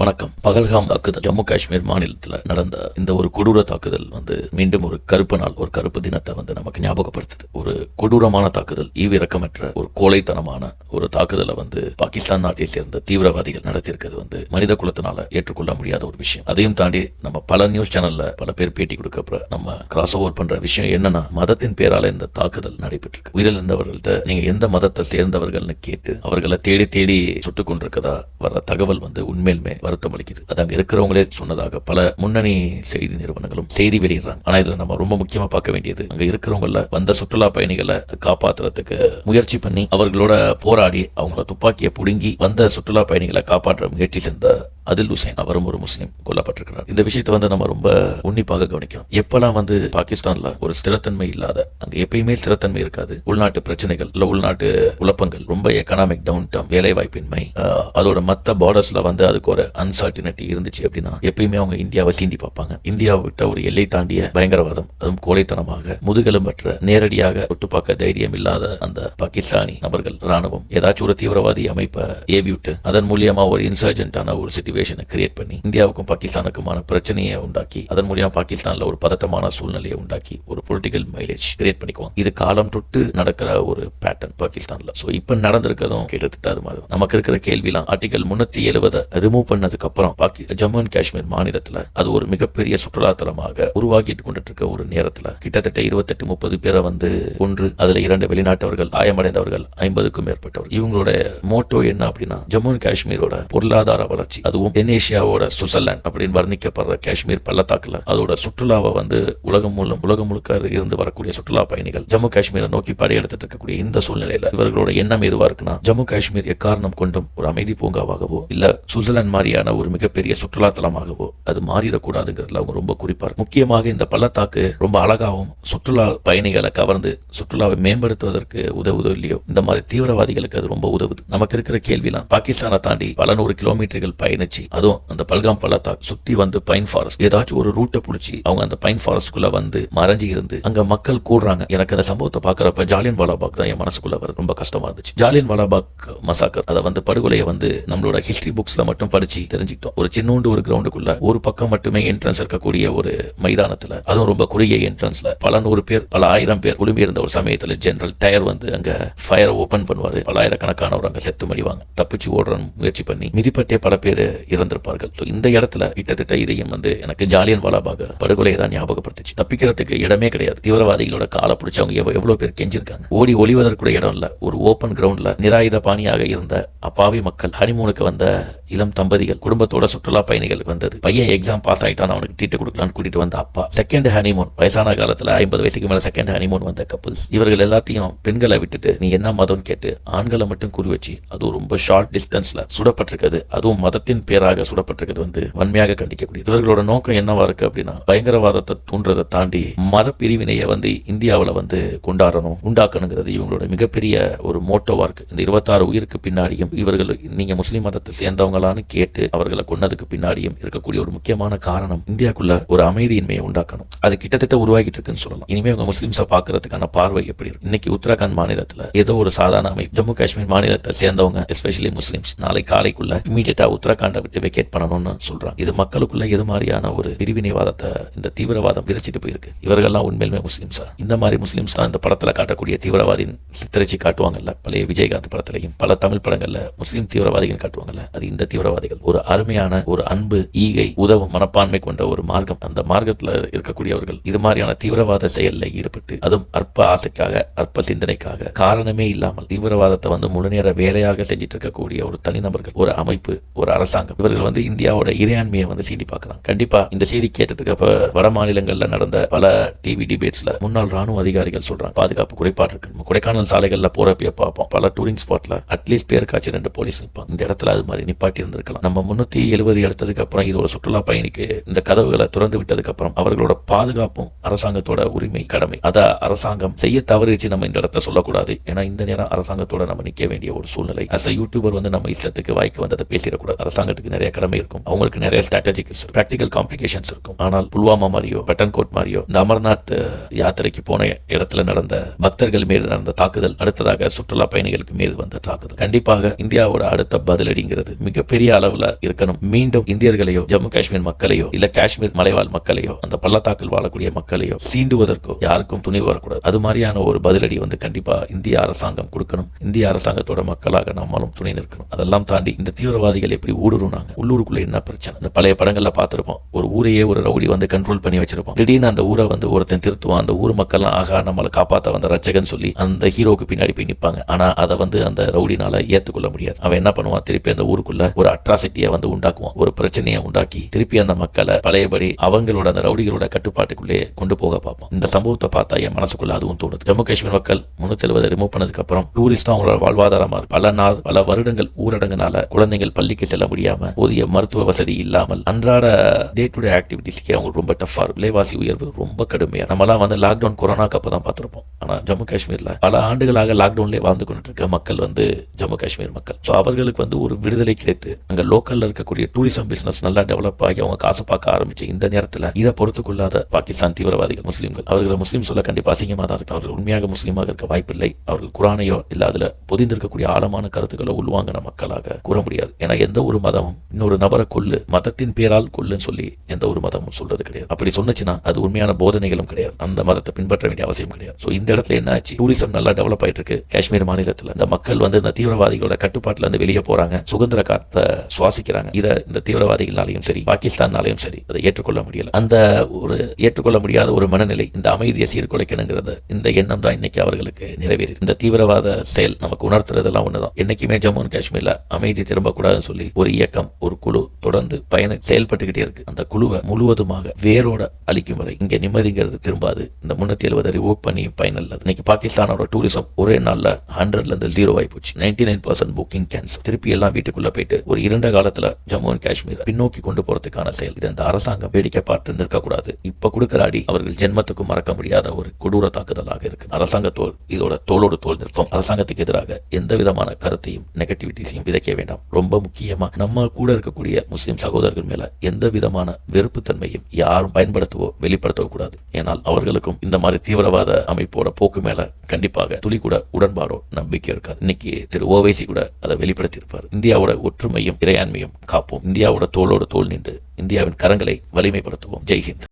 வணக்கம். பகல்காம் தாக்குதல். ஜம்மு காஷ்மீர் மாநிலத்தில் நடந்த இந்த ஒரு கொடூர தாக்குதல் வந்து மீண்டும் ஒரு கருப்பு நாள் ஒரு கருப்பு தினத்தை வந்து நமக்கு ஞாபகப்படுத்துது. ஒரு கொடூரமான தாக்குதல் ஈவிரக்கமற்ற ஒரு கோழைத்தனமான ஒரு தாக்குதலை வந்து பாகிஸ்தான் நாட்டை சேர்ந்த தீவிரவாதிகள் நடத்தியிருக்கிறது வந்து மனித குலத்தினால ஏற்றுக்கொள்ள முடியாத ஒரு விஷயம். அதையும் தாண்டி நம்ம பல நியூஸ் சேனல்ல பல பேர் பேட்டி கொடுக்கப்ப நம்ம கிராஸ் ஓவர் பண்ற விஷயம் என்னன்னா மதத்தின் பேரால இந்த தாக்குதல் நடைபெற்றிருக்கு. உயிரிழந்தவர்கள்ட்ட நீங்க எந்த மதத்தை சேர்ந்தவர்கள்னு கேட்டு அவர்களை தேடி தேடி சுட்டுக் கொண்டிருக்கதா வர்ற தகவல் வந்து உண்மையிலுமே வருத்தம் அளிக்குது அது அங்கே இருக்கிறவங்களே சொன்னதாக பல முன்னணி செய்தி நிறுவனங்களும் செய்தி வெளியிடுறாங்க. ஆனால் இதில் நம்ம ரொம்ப முக்கியமாக பார்க்க வேண்டியது அங்கே இருக்கிறவங்கள வந்த சுற்றுலா பயணிகளை காப்பாற்றுறதுக்கு முயற்சி பண்ணி அவர்களோட போராடி அவங்கள துப்பாக்கியை பிடுங்கி வந்த சுற்றுலா பயணிகளை காப்பாற்ற முயற்சி சென்ற அதில் ஹுசைன் அவரும் ஒரு முஸ்லீம் கொல்லப்பட்டிருக்கிறார். இந்த விஷயத்தை வந்து நம்ம ரொம்ப உன்னிப்பாக கவனிக்கணும். எப்பெல்லாம் வந்து பாகிஸ்தான்ல ஒரு ஸ்திரத்தன்மை இல்லாத அங்க எப்பயுமே ஸ்திரத்தன்மை இருக்காது உள்நாட்டு பிரச்சனைகள் இல்ல உள்நாட்டு குழப்பங்கள் ரொம்ப எக்கனாமிக் டவுன் டம் வேலை வாய்ப்பின்மை அதோட மத்த பார்டர்ஸ்ல வந்து அதுக்கு ஒரு அன்சர்டினிட்டி இருந்துச்சு அப்படின்னா எப்பயுமே அவங்க இந்தியாவை சீண்டி பார்ப்பாங்க. இந்தியாவை விட்ட ஒரு எல்லை தாண்டிய பயங்கரவாதம் அதுவும் கோழைத்தனமாக முதுகெலும்பற்ற நேரடியாக தொட்டு பார்க்க தைரியம் இல்லாத அந்த பாகிஸ்தானி நபர்கள் ராணுவம் ஏதாச்சும் ஒரு தீவிரவாதி அமைப்பை ஏவி விட்டு அதன் மூலியமா ஒரு இன்சர்ஜென்டான ஒரு சுச்சுவேஷனை கிரியேட் பண்ணி இந்தியாவுக்கும் பாகிஸ்தானுக்குமான பிரச்சனையை உண்டாக்கி அதன் மூலியமா பாகிஸ்தான்ல ஒரு பதட்டமான சூழ்நிலையை உண்டாக்கி ஒரு பொலிட்டிக்கல் மைலேஜ் கிரியேட் பண்ணிக்குவாங்க. இது காலம் தொட்டு நடக்கிற ஒரு பேட்டர்ன் பாகிஸ்தான்ல. ஸோ இப்போ நடந்திருக்கிறதும் கிட்டத்தட்ட அது மாதிரி நமக்கு இருக்கிற கேள்விலாம் ஆர்டிகல் முன்னூத்தி எழுபதை ரிமூவ் பண்ணதுக்கு அப்புறம் பாக்கி ஜம்மு அண்ட் காஷ்மீர் மாநிலத்தில் அது ஒரு மிகப்பெரிய சுற்றுலாத்தலமாக உருவாக்கிட்டு கொண்டுட்டு இருக்க ஒரு நேரத்தில் கிட்டத்தட்ட இருபத்தெட்டு முப்பது பேரை வந்து ஒன்று அதுல இரண்டு வெளிநாட்டவர்கள் காயமடைந்தவர்கள் ஐம்பதுக்கும் மேற்பட்டவர். இவங்களோட மோட்டோ என்ன அப்படின்னா ஜம்மு அண்ட் காஷ்மீரோட பொருளாதார வளர்ச்சி அதுவும் தென்னேசியாவோட சுவிட்சர்லாந்து அப்படின்னு வர்ணிக்கப்படுற காஷ்மீர் பள்ளத்தாக்குல அதோட சுற்றுலாவை வந்து உலகம் மூலம் உலகம் முழுக்க இருந்து வரக்கூடிய சுற்றுலா பயணிகள் ஜம்மு காஷ்மீரை நோக்கி படையெடுத்துட்டு இருக்கக்கூடிய இந்த சூழ்நிலையில இவர்களோட எண்ணம் எதுவா இருக்குன்னா ஜம்மு காஷ்மீர் எக்காரணம் கொண்டும் ஒரு அமைதி பூங்காவாகவோ இல்ல சுவிட்சர்லாந்து மாதிரியான ஒரு மிகப்பெரிய சுற்றுலா தலமாகவோ அது மாறிடக்கூடாதுங்கிறதுல அவங்க ரொம்ப குறிப்பார் முக்கியமாக இந்த பள்ளத்தாக்கு ரொம்ப அழகாகவும் சுற்றுலா பயணிகளை கவர்ந்து சுற்றுலாவை மேம்படுத்துவதற்கு உதவுதோ இல்லையோ இந்த மாதிரி தீவிரவாதிகளுக்கு அது ரொம்ப உதவுது. நமக்கு இருக்கிற கேள்விலாம் பாகிஸ்தானை தாண்டி பல நூறு கிலோமீட்டர்கள் நினைச்சு அதுவும் அந்த பல்காம் பள்ளத்தாக்கு சுத்தி வந்து பைன் ஃபாரஸ்ட் ஏதாச்சும் ஒரு ரூட்டை பிடிச்சி அவங்க அந்த பைன் ஃபாரஸ்ட்குள்ள வந்து மறைஞ்சு இருந்து அங்க மக்கள் கூடுறாங்க. எனக்கு அந்த சம்பவத்தை பாக்குறப்ப ஜாலியன் வாலாபாக் தான் என் மனசுக்குள்ள வருது ரொம்ப கஷ்டமா இருந்துச்சு. ஜாலியன் வாலாபாக் மசாக்கர் அதை வந்து படுகொலையை வந்து நம்மளோட ஹிஸ்டரி புக்ஸ்ல மட்டும் படிச்சு தெரிஞ்சுக்கிட்டோம். ஒரு சின்னூண்டு ஒரு கிரவுண்டுக்குள்ள ஒரு பக்கம் மட்டுமே என்ட்ரன்ஸ் இருக்கக்கூடிய ஒரு மைதானத்துல அதுவும் ரொம்ப குறுகிய என்ட்ரன்ஸ்ல பல நூறு பேர் பல ஆயிரம் பேர் குழுமி இருந்த ஒரு சமயத்துல ஜெனரல் டயர் வந்து அங்க ஃபயரை ஓபன் பண்ணுவாரு. பல ஆயிரக்கணக்கானவர் அங்க செத்து மடிவாங்க. தப்பிச்சு ஓடுற முயற்சி பண்ணி மிதிப்பட்டே பல பேர் இருந்திருப்பார்கள் ஸோ இந்த இடத்துல கிட்டத்தட்ட இதையும் வந்து எனக்கு ஜாலியன் வாலாபாக படுகொலையை தான் ஞாபகப்படுத்துச்சு. தப்பிக்கிறதுக்கு இடமே கிடையாது. தீவிரவாதிகளோட காலை பிடிச்சவங்க எவ்வ- எவ்வளவு பேர் கெஞ்சிருக்காங்க. ஓடி ஒளிவதற்கு இடம் இல்லை. ஒரு ஓபன் கிரவுண்ட்ல நிராயுத பாணியாக இருந்த அப்பாவி மக்கள் ஹனிமூனுக்கு வந்த இளம் தம்பதிகள் குடும்பத்தோட சுற்றுலா பயணிகள் வந்தது. பையன் எக்ஸாம் பாஸ் ஆயிட்டான் அவனுக்கு டீட்டு கொடுக்கலான்னு கூட்டிட்டு வந்த அப்பா. செகண்ட் ஹனிமூன் வயசான காலத்துல ஐம்பது வயசுக்கு மேல செகண்ட் ஹனிமூன் வந்த கப்பல்ஸ் இவர்கள் எல்லாத்தையும் பெண்களை விட்டுட்டு நீ என்ன மதம்னு கேட்டு ஆண்களை மட்டும் குறி வச்சு அதுவும் ரொம்ப ஷார்ட் டிஸ்டன்ஸ்ல சுடப்பட்டிருக்கிறது. அதுவும் மதத்தின் பேராக சுடப்பட்டிருக்கிறது வந்து வன்மையாக கண்டிக்கக்கூடியது இவர்களோட நோக்கம் என்னவா இருக்கு அப்படின்னா பயங்கரவாதத்தை தூண்டுறதை தாண்டி மத பிரிவினையை வந்து இந்தியாவில் வந்து கொண்டாடணும் உண்டாக்கணுங்கிறது இவங்களோட மிகப்பெரிய ஒரு மோட்டோவா இருக்கு. இந்த இருபத்தாறு உயிருக்கு பின்னாடியும் இவர்கள் நீங்க முஸ்லீம் மதத்தை சேர்ந்தவங்களான்னு கேட்டு அவர்களை கொன்னதுக்கு பின்னாடியும் இருக்கக்கூடிய ஒரு முக்கியமான காரணம் இந்தியாக்குள்ள ஒரு அமைதியின்மையை உண்டாக்கணும். அது கிட்டத்தட்ட உருவாகிட்டு இருக்குன்னு சொல்லலாம். இனிமே அவங்க முஸ்லிம்ஸை பார்க்கறதுக்கான பார்வை எப்படி இருக்கு? இன்னைக்கு உத்தரகாண்ட் மாநிலத்துல ஏதோ ஒரு சாதாரண அமைப்பு ஜம்மு காஷ்மீர் மாநிலத்தை சேர்ந்தவங்க எஸ்பெஷலி முஸ்லிம்ஸ் நாளை காலைக்குள்ள இமீடியட்டா உத்தரகாண்ட் விட்டு வெக்கேட் பண்ணணும்னு சொல்றாங்க இது மக்களுக்குள்ள எது மாதிரியான ஒரு பிரிவினைவாதத்தை இந்த தீவிரவாதம் விரிச்சிட்டு போயிருக்கு. இவர்கள்லாம் உண்மையிலுமே முஸ்லிம்ஸா இந்த மாதிரி முஸ்லிம்ஸ் தான் இந்த படத்துல காட்டக்கூடிய தீவிரவாதியின் சித்தரிச்சு காட்டுவாங்கல்ல பழைய விஜயகாந்த் படத்திலையும் பல தமிழ் படங்கள்ல முஸ்லிம் தீவிரவாதிகள் காட்டுவாங்கல்ல அது இந்த தீவிரவாதிகள். ஒரு அருமையான ஒரு அன்பு ஈகை உதவும் மனப்பான்மை கொண்ட ஒரு மார்க்கம். அந்த மார்க்கத்துல இருக்கக்கூடியவர்கள் இது மாதிரியான தீவிரவாத செயல்ல ஈடுபட்டு அதுவும் அற்ப ஆசைக்காக அற்ப சிந்தனைக்காக காரணமே இல்லாமல் தீவிரவாதத்தை வந்து முழுநேர வேலையாக செஞ்சிட்டு இருக்கக்கூடிய ஒரு தனிநபர்கள் ஒரு அமைப்பு ஒரு அரசாங்கம். இவர்கள் வந்து இந்தியாவோட இறையாண்மையை வந்து சீண்டி பார்க்குறாங்க. கண்டிப்பாக இந்த செய்தி கேட்டதுக்கு அப்போ வட மாநிலங்களில் நடந்த பல டிவி டிபேட்ஸில் முன்னாள் ராணுவ அதிகாரிகள் சொல்கிறாங்க பாதுகாப்பு குறைபாடு இருக்கு. கொடைக்கானல் சாலைகளில் போகிறப்ப பார்ப்போம். பல டூரிங் ஸ்பாட்டில் அட்லீஸ்ட் பேருக்காச்சும் ரெண்டு போலீஸ் இருப்பாங்க இந்த இடத்துல அது மாதிரி நிப்பாட்டி இருந்திருக்கலாம். நம்ம முன்னூற்றி எழுபது எடுத்ததுக்கு அப்புறம் இது ஒரு சுற்றுலா பயணிக்கு இந்த கதவுகளை திறந்து விட்டதுக்கு அப்புறம் அவர்களோட பாதுகாப்பும் அரசாங்கத்தோட உரிமை கடமை. அதை அரசாங்கம் செய்ய தவறிச்சு நம்ம இந்த இடத்த சொல்லக்கூடாது. ஏன்னா இந்த நேரம் அரசாங்கத்தோட நம்ம நிற்க வேண்டிய ஒரு சூழ்நிலை. அஸ் யூடியூபர் வந்து நம்ம இஷ்டத்துக்கு வாய்க்கு வந்ததை பேசிடக்கூடாது. பண்ணுறதுக்கு நிறைய கடமை இருக்கும். அவங்களுக்கு நிறைய ஸ்ட்ராட்டஜிக் ப்ராக்டிக்கல் காம்ப்ளிகேஷன்ஸ் இருக்கும். ஆனால் புல்வாமா மாதிரியோ பட்டன்கோட் மாதிரியோ இந்த அமர்நாத் யாத்திரைக்கு போன இடத்துல நடந்த பக்தர்கள் மீது நடந்த தாக்குதல் அடுத்ததாக சுற்றுலா பயணிகளுக்கு மீது வந்த தாக்குதல். கண்டிப்பாக இந்தியாவோட அடுத்த பதிலடிங்கிறது மிகப்பெரிய அளவுல இருக்கணும். மீண்டும் இந்தியர்களையோ ஜம்மு காஷ்மீர் மக்களையோ இல்ல காஷ்மீர் மலைவாழ் மக்களையோ அந்த பள்ளத்தாக்கில் வாழக்கூடிய மக்களையோ சீண்டுவதற்கோ யாருக்கும் துணிவு வரக்கூடாது. அது மாதிரியான ஒரு பதிலடி வந்து கண்டிப்பா இந்திய அரசாங்கம் கொடுக்கணும். இந்திய அரசாங்கத்தோட மக்களாக நம்மளும் துணை நிற்கணும். அதெல்லாம் தாண்டி இந்த தீவிரவாதிகள் எப்படி ஊடுருவாங்க உள்ளூருக்குள்ள என்ன பிரச்சனை? இந்த பழைய படங்கள்ல பார்த்திருப்போம். ஒரு ஊரையே ஒரு ரவுடி வந்து கண்ட்ரோல் பண்ணி வச்சிருப்போம் திடீர்னு அந்த ஊரை வந்து ஒருத்தன் திருத்துவான். அந்த ஊர் மக்கள்லாம் ஆகா நம்மளை காப்பாத்த வந்த ரச்சகன் சொல்லி அந்த ஹீரோக்கு பின்னாடி போய் நிற்பாங்க ஆனா அதை வந்து அந்த ரவுடினால ஏத்துக்கொள்ள முடியாது. அவன் என்ன பண்ணுவான்? திருப்பி அந்த ஊருக்குள்ள ஒரு அட்ராசிட்டியை வந்து உண்டாக்குவான். ஒரு பிரச்சனையை உண்டாக்கி திருப்பி அந்த மக்களை பழையபடி அவங்களோட அந்த ரவுடிகளோட கட்டுப்பாட்டுக்குள்ளே கொண்டு போக பார்ப்போம் இந்த சம்பவத்தை பார்த்தா என் மனசுக்குள்ள அதுவும் தோணுது. ஜம்மு காஷ்மீர் மக்கள் முன்னூத்தி எழுபது ரிமூவ் பண்ணதுக்கு அப்புறம் டூரிஸ்ட் அவங்களோட வாழ்வாதாரமா பல நாள் பல வருடங்கள் ஊரடங்குனால குழந்தைகள் பள்ளிக்கு செல்ல முடியாம போதிய மருத்துவ வசதி இல்லாமல் அன்றாட டே டு டே ஆக்டிவிட்டிஸ்க்கே அவங்களுக்கு ரொம்ப டஃபா இருக்கும். விலைவாசி உயர்வு ரொம்ப கடுமையா. நம்மலாம் வந்து லாக்டவுன் கொரோனாக்கு அப்பதான் பார்த்துருப்போம். ஆனா ஜம்மு காஷ்மீர்ல பல ஆண்டுகளாக லாக்டவுன்லேயே வாழ்ந்து கொண்டு இருக்க மக்கள் வந்து ஜம்மு காஷ்மீர் மக்கள். ஸோ அவர்களுக்கு வந்து ஒரு விடுதலை கிடைத்து அங்க லோக்கல்ல இருக்கக்கூடிய டூரிசம் பிசினஸ் நல்லா டெவலப் ஆகி அவங்க காசு பார்க்க ஆரம்பிச்சு இந்த நேரத்தில் இதை பொறுத்து கொள்ளாத பாகிஸ்தான் தீவிரவாதிகள் முஸ்லீம்கள். அவர்களை முஸ்லீம் சொல்ல கண்டிப்பா அசிங்கமாக தான் இருக்கு. அவர்கள் உண்மையாக முஸ்லீமாக இருக்க வாய்ப்பில்லை. அவர்கள் குரானையோ இல்ல அதில் பொதிந்திருக்கக்கூடிய ஆழமான கருத்துக்களை உள்வாங்கின மக்களாக கூற முடியாது. ஏன்னா எந்த ஒரு மதமும் இன்னொரு நபரை கொல்லு. மதத்தின் பேரால் கொல்லுன்னு சொல்லி எந்த ஒரு மதமும் சொல்றது கிடையாது. அப்படி சொன்னுச்சுன்னா அது உண்மையான போதனைகளும் கிடையாது. அந்த மதத்தை பின்பற்ற வேண்டிய அவசியம் கிடையாது. ஸோ இந்த இடத்துல என்ன ஆச்சு? டூரிசம் நல்லா டெவலப் ஆயிட்டு இருக்கு. காஷ்மீர் மாநிலத்தில். இந்த மக்கள் வந்து இந்த தீவிரவாதிகளோட கட்டுப்பாட்டில் இருந்து வெளியே போறாங்க. சுதந்திர காத்தை சுவாசிக்கிறாங்க. இதை இந்த தீவிரவாதிகளாலையும் சரி பாகிஸ்தானாலையும் சரி அதை ஏற்றுக்கொள்ள முடியல. அந்த ஒரு ஏற்றுக்கொள்ள முடியாத ஒரு மனநிலை இந்த அமைதியை சீர்குலைக்கணுங்கிறது இந்த எண்ணம் தான் இன்னைக்கு அவர்களுக்கு நிறைவேறி இந்த தீவிரவாத செயல் நமக்கு உணர்த்துறதெல்லாம் ஒண்ணுதான். என்னைக்குமே ஜம்மு அண்ட் காஷ்மீர்ல அமைதி திரும்பக்கூடாதுன்னு சொல்லி ஒரு இயக்கம் ஒரு குழு தொடர்ந்து பயண செயல்பட்டுக்கிட்டே இருக்கு. அந்த குழுவை முழுவதுமாக வேரோட அழிக்கும் வரை இங்க நிம்மதிங்கிறது திரும்பாது. இந்த முன்னூத்தி எழுபது ரிவோக் பண்ணி பயனல்ல. இன்னைக்கு பாகிஸ்தானோட டூரிசம் ஒரே நாள்ல ஹண்ட்ரட்ல இருந்து ஜீரோ ஆகி போச்சு. Ninety nine percent booking cancel திருப்பி எல்லாம் வீட்டுக்குள்ள போயிட்டு ஒரு இரண்ட காலத்துல ஜம்மு அண்ட் காஷ்மீர் பின்னோக்கி கொண்டு போறதுக்கான செயல். இது இந்த அரசாங்கம் வேடிக்கை பார்த்து நிற்கக்கூடாது. இப்ப கொடுக்கிற அடி அவர்கள் ஜென்மத்துக்கும் மறக்க முடியாத ஒரு கொடூர தாக்குதலாக இருக்கு. அரசாங்கத்தோல் இதோட தோளோடு தோல் நிற்போம் அரசாங்கத்துக்கு எதிராக எந்த விதமான கருத்தையும் நெகட்டிவிட்டிஸையும் விதைக்க வேண்டாம். ரொம்ப முக்கியமா நம்ம கூட இருக்கக்கூடிய முஸ்லிம் சகோதரர்கள் மேல எந்த விதமான வெறுப்புத்தன்மையும் யாரும் பயன்படுத்தவோ வெளிப்படுத்தவோ கூடாது. ஏனால் அவர்களுக்கும் இந்த மாதிரி தீவிரவாத அமைப்போட போக்கு மேல கண்டிப்பாக துளி கூட உடன்பாடோ நம்பிக்கை இருக்காது. இன்னைக்கு திரு ஓவைசி கூட அதை வெளிப்படுத்தியிருப்பார். இந்தியாவோட ஒற்றுமையும் இறையாண்மையும் காப்போம். இந்தியாவோட தோளோடு தோல் நின்று இந்தியாவின் கரங்களை வலிமைப்படுத்துவோம். ஜெய்ஹிந்த்